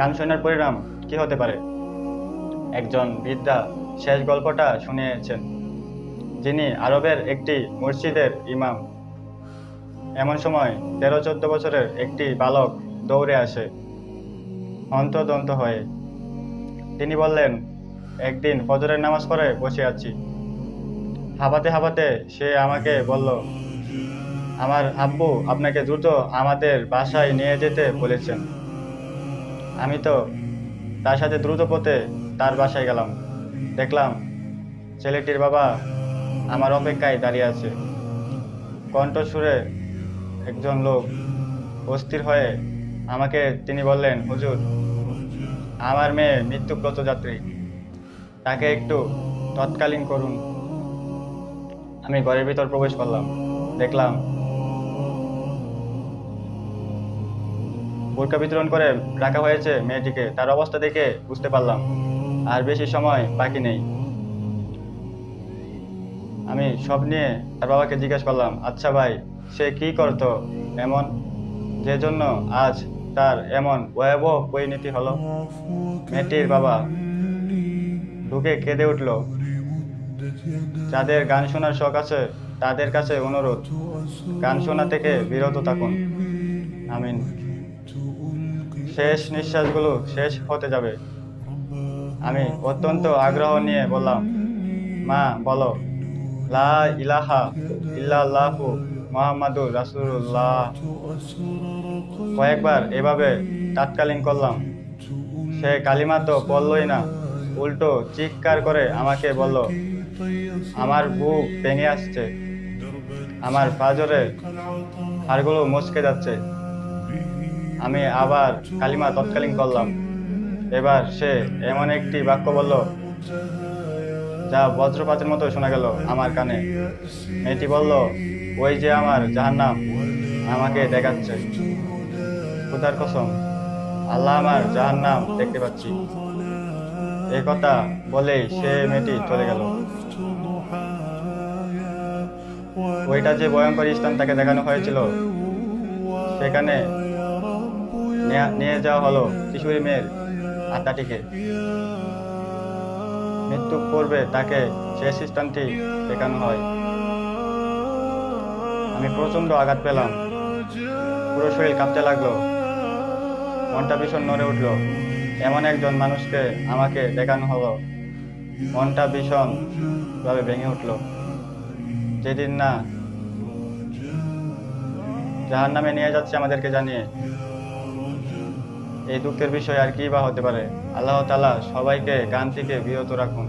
গান শোনার পরিণাম কি হতে পারে? একজন বৃদ্ধা শেষ গল্পটা শুনিয়েছেন, যিনি আরবের একটি মসজিদের ইমাম। এমন সময় তেরো চোদ্দ বছরের একটি বালক দৌড়ে আসে অন্তদন্ত হয়ে। তিনি বললেন, একদিন ফজরের নামাজ পড়ে বসে আছি। হাঁপাতে হাঁপাতে সে আমাকে বলল, আমার আব্বু আপনাকে দ্রুত আমাদের বাসায় নিয়ে যেতে বলেছেন। আমি তো তার সাথে দ্রুত পথে তার বাসায় গেলাম। দেখলাম ছেলেটির বাবা আমার অপেক্ষায় দাঁড়িয়ে আছে। কণ্ঠসুরে একজন লোক অস্থির হয়ে আমাকে তিনি বললেন, হুজুর, আমার মেয়ে মৃত্যুব্রত যাত্রী। তাকে একটু তৎকালীন করুন। আমি ঘরের ভিতর প্রবেশ করলাম। দেখলাম বোরকা বিতরণ করে রাখা হয়েছে মেয়েটিকে, তার অবস্থা দেখে বুঝতে পারলাম। আর বেশি সময় বাকি নেই। আমি সব নিয়ে তার বাবাকে জিজ্ঞেস করলাম আচ্ছা ভাই, সে কি করতো এমন? যে জন্য আজ তার এমন ভয়াবহ পরিণতি হলো। মেয়েটির বাবা ঢুকে কেঁদে উঠল। যাদের গান শোনার শখ আছে, তাদের কাছে অনুরোধ, গান শোনা থেকে বিরত থাকুন। আমিন। শেষ নিঃশ্বাসগুলো শেষ হতে যাবে। আমি অত্যন্ত আগ্রহ নিয়ে বললাম, মা, বলো, লা ইলাহা ইল্লাল্লাহু মুহাম্মাদুর রাসূলুল্লাহ। কয়েকবার এভাবে তাৎকালীন করলাম। সে কালিমা তো পড়লই না, উল্টো চিৎকার করে আমাকে বলল, আমার বুক ভেঙে আসছে, আমার পাজরে হাড়গুলো মচকে যাচ্ছে। আমি আবার কালিমা তৎকালীন করলাম। এবার সে এমন একটি বাক্য বলল, যা বজ্রপাতের মতো শোনা গেল আমার কানে। মেয়েটি বলল, ওই যে আমার যাহার নাম আমাকে দেখাচ্ছে। খুদার কসম, আল্লাহ আমার যাহার নাম দেখতে পাচ্ছি। এ কথা বলেই সে মেয়েটি চলে গেল। ওইটা যে ভয়ঙ্কর স্থান তাকে দেখানো হয়েছিল, সেখানে নেয়া- যাওয়া হলো কিশোরী মেয়ের আত্মাটিকে মৃত্যু পূর্বে তাকে শেষ স্থানটি দেখানো হয়। আমি প্রচণ্ড আঘাত পেলাম। পুরো শরীর কাঁপতে লাগল। মনটা ভীষণ নড়ে উঠল। এমন একজন মানুষকে আমাকে দেখানো হলো। মনটা ভীষণ ভাবে ভেঙে উঠল। যেদিন না জাহার নামে নিয়ে যাচ্ছে আমাদেরকে জানিয়ে এই দুঃখের বিষয় আর কি বা হতে পারে? আল্লাহ তালা সবাইকে গান থেকে বিরত রাখুন।